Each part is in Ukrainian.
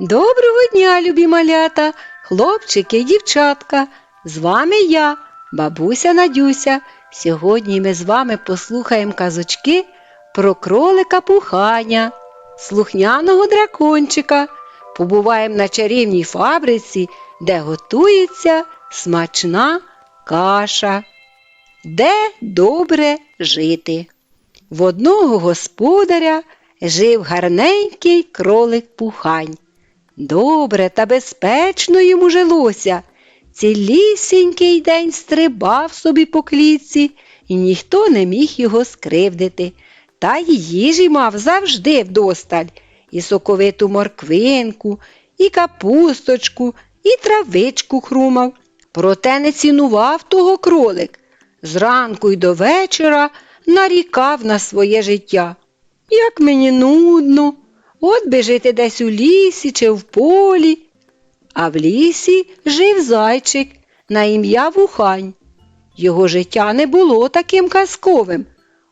Доброго дня, любі малята, хлопчики і дівчатка. З вами я, бабуся Надюся. Сьогодні ми з вами послухаємо казочки про кролика Пуханя, слухняного дракончика. Побуваємо на чарівній фабриці, де готується смачна каша. Де добре жити. В одного господаря жив гарненький кролик Пухань. Добре та безпечно йому жилося. Цілісінький день стрибав собі по клітці, і ніхто не міг його скривдити. Та й їжі мав завжди вдосталь, і соковиту морквинку, і капусточку, і травичку хрумав. Проте не цінував того кролик. Зранку й до вечора нарікав на своє життя. Як мені нудно, от би жити десь у лісі чи в полі. А в лісі жив зайчик на ім'я Вухань. Його життя не було таким казковим.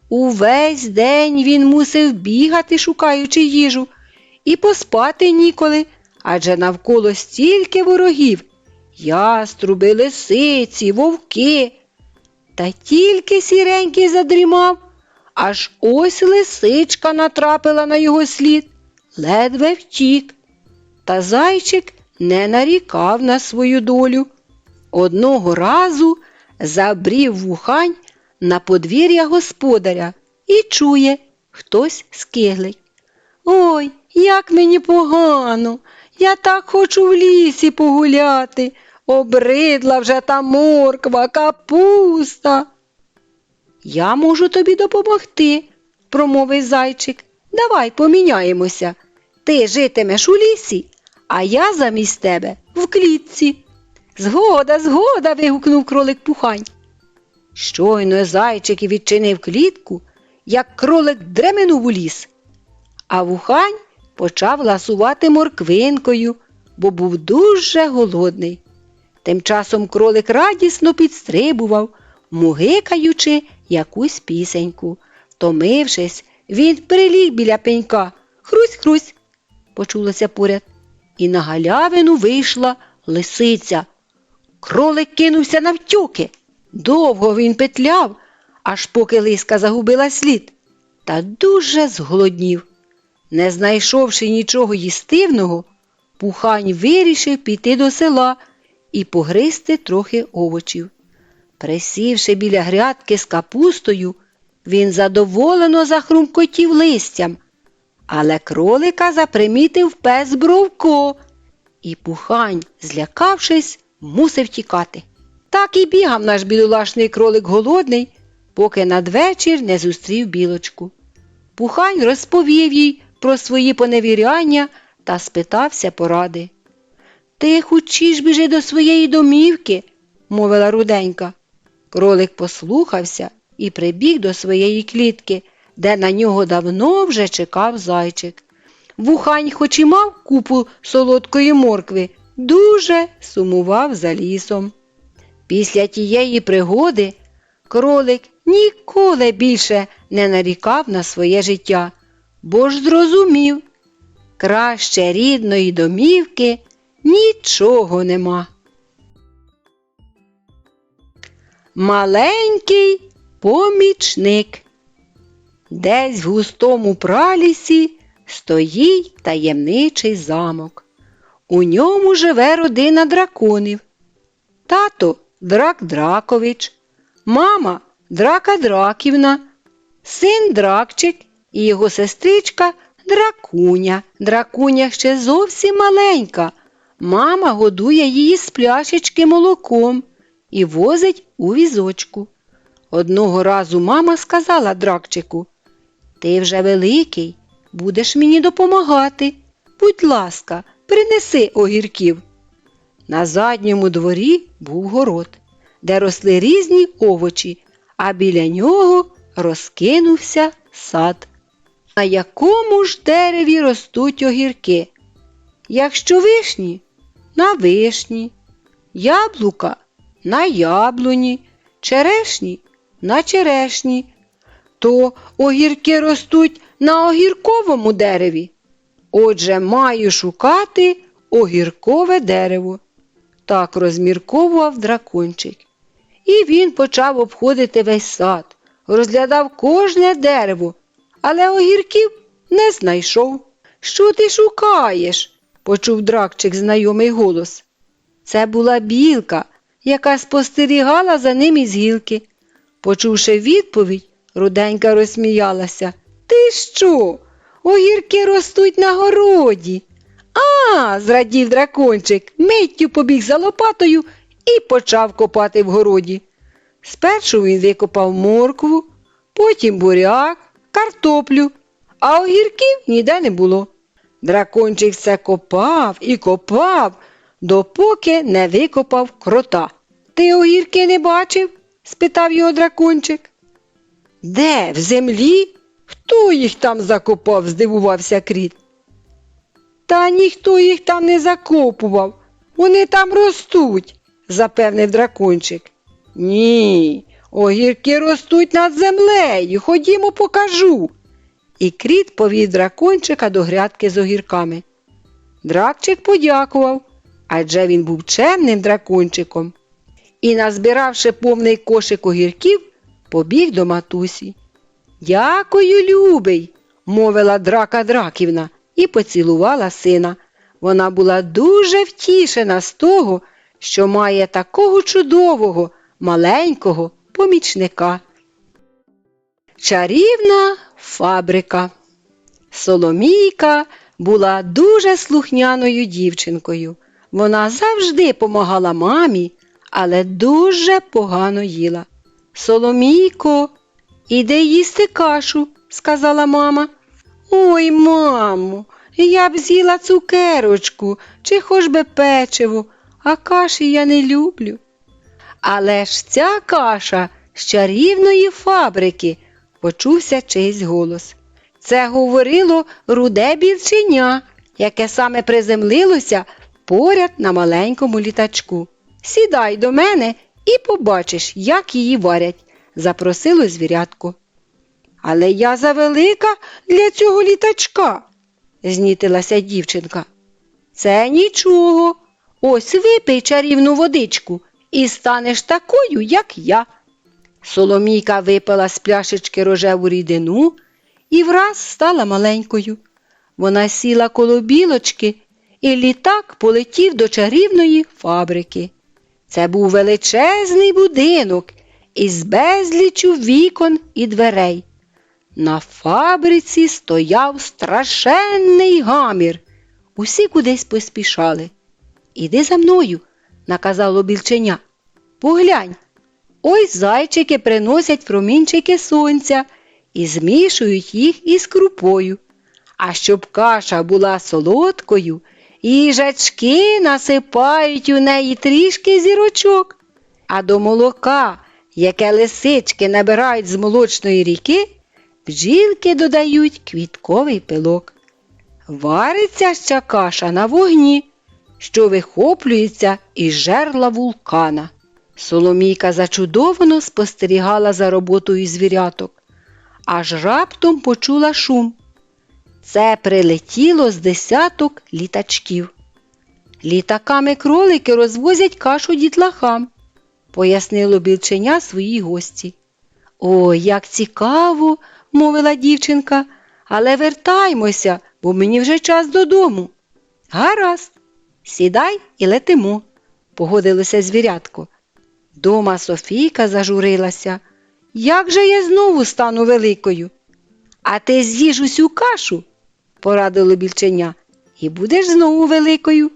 Увесь день він мусив бігати, шукаючи їжу, і поспати ніколи, адже навколо стільки ворогів яструби, лисиці, вовки. Та тільки сіренький задрімав, аж ось лисичка натрапила на його слід, ледве втік. Та зайчик не нарікав на свою долю. Одного разу забрів вухань на подвір'я господаря і чує, хтось скиглить. Ой, як мені погано, я так хочу в лісі погуляти. Обридла вже та морква, капуста. Я можу тобі допомогти, промовив зайчик. Давай поміняємося. Ти житимеш у лісі, а я замість тебе в клітці. Згода, згода. вигукнув кролик Пухань. Щойно зайчик і відчинив клітку, як кролик дременув у ліс, а вухань почав ласувати морквинкою, бо був дуже голодний. Тим часом кролик радісно підстрибував, мугикаючи якусь пісеньку. Втомившись, він приліг біля пенька. Хрусь-хрусь, почулося поряд, і на галявину вийшла лисиця. Кролик кинувся навтюки. Довго він петляв, аж поки лиска загубила слід, та дуже зголоднів. Не знайшовши нічого їстивного, пухань вирішив піти до села і погризти трохи овочів. Присівши біля грядки з капустою, він задоволено захрумкотів листям, але кролика запримітив пес Бровко, і пухань, злякавшись, мусив тікати. Так і бігав наш бідолашний кролик голодний, поки надвечір не зустрів білочку. Пухань розповів їй про свої поневіряння та спитався поради. Ти хучіш біжи до своєї домівки, мовила руденька. Кролик послухався і прибіг до своєї клітки, де на нього давно вже чекав зайчик. Вухань, хоч і мав купу солодкої моркви, дуже сумував за лісом. Після тієї пригоди кролик ніколи більше не нарікав на своє життя, бо ж зрозумів, краще рідної домівки нічого нема. Маленький помічник. Десь в густому пралісі стоїть таємничий замок. У ньому живе родина драконів. Тато Драк Дракович, мама Драка Драківна, син Дракчик і його сестричка Дракуня. Дракуня ще зовсім маленька. Мама годує її з пляшечки молоком і возить у візочку. Одного разу мама сказала Дракчику, ти вже великий, будеш мені допомагати. Будь ласка, принеси огірків. На задньому дворі був город, де росли різні овочі, а біля нього розкинувся сад. На якому ж дереві ростуть огірки? Якщо вишні на вишні, яблука на яблуні, черешні на черешні, то огірки ростуть на огірковому дереві. Отже, маю шукати огіркове дерево. Так розмірковував дракончик. І він почав обходити весь сад, розглядав кожне дерево, але огірків не знайшов. Що ти шукаєш? почув дракчик знайомий голос. Це була білка, яка спостерігала за ним із гілки. Почувши відповідь, руденька розсміялася. Ти що? Огірки ростуть на городі. А, зрадів дракончик, миттю побіг за лопатою і почав копати в городі. Спершу він викопав моркву, потім буряк, картоплю, а огірків ніде не було. Дракончик все копав і копав, допоки не викопав крота. Ти огірки не бачив? спитав його дракончик. Де? В землі? Хто їх там закопав? здивувався кріт. Та ніхто їх там не закопував. Вони там ростуть, запевнив дракончик. Ні, огірки ростуть над землею. Ходімо, покажу. І кріт повів дракончика до грядки з огірками. Дракчик подякував, адже він був чемним дракончиком. І, назбиравши повний кошик огірків, побіг до матусі. Дякую, любий, мовила драка драківна і поцілувала сина. Вона була дуже втішена з того, що має такого чудового, маленького помічника. Чарівна фабрика. Соломійка була дуже слухняною дівчинкою. Вона завжди помагала мамі, але дуже погано їла. Соломійко, іди їсти кашу, сказала мама. Ой, мамо, я б з'їла цукерочку чи хоч би печиво, а каші я не люблю. Але ж ця каша з чарівної фабрики, почувся чийсь голос. Це говорило руде білченя, яке саме приземлилося поряд на маленькому літачку. Сідай до мене і побачиш, як її варять, запросило звірятко. Але я завелика для цього літачка, знітилася дівчинка. Це нічого. Ось випий чарівну водичку і станеш такою, як я. Соломійка випила з пляшечки рожеву рідину і враз стала маленькою. Вона сіла коло білочки, і літак полетів до чарівної фабрики. Це був величезний будинок із безлічу вікон і дверей. На фабриці стояв страшенний гамір. Усі кудись поспішали. Іди за мною, наказало білченя. Поглянь, ось зайчики приносять промінчики сонця і змішують їх із крупою. А щоб каша була солодкою, їжачки насипають у неї трішки зірочок, а до молока, яке лисички набирають з молочної ріки, бджілки додають квітковий пилок. Вариться ще каша на вогні, що вихоплюється із жерла вулкана. Соломійка зачудовано спостерігала за роботою звіряток, аж раптом почула шум. Це прилетіло з десяток літачків. Літаками кролики розвозять кашу дітлахам, пояснило білченя своїй гості. Ой, як цікаво, мовила дівчинка, але вертаймося, бо мені вже час додому. Гаразд, сідай і летимо, погодилося звірятко. Дома Софійка зажурилася. Як же я знову стану великою? А ти з'їж усю кашу, порадило більченя, і будеш знову великою.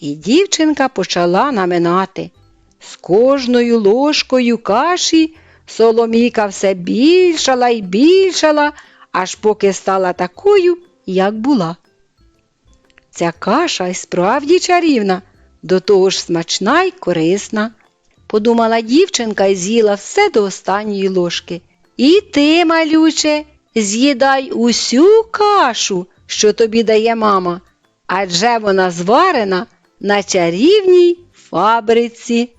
І дівчинка почала наминати. З кожною ложкою каші Соломійка все більшала й більшала, аж поки стала такою, як була. Ця каша й справді чарівна, до того ж смачна й корисна, подумала дівчинка і з'їла все до останньої ложки. І ти, малюче, з'їдай усю кашу, що тобі дає мама, адже вона зварена на чарівній фабриці.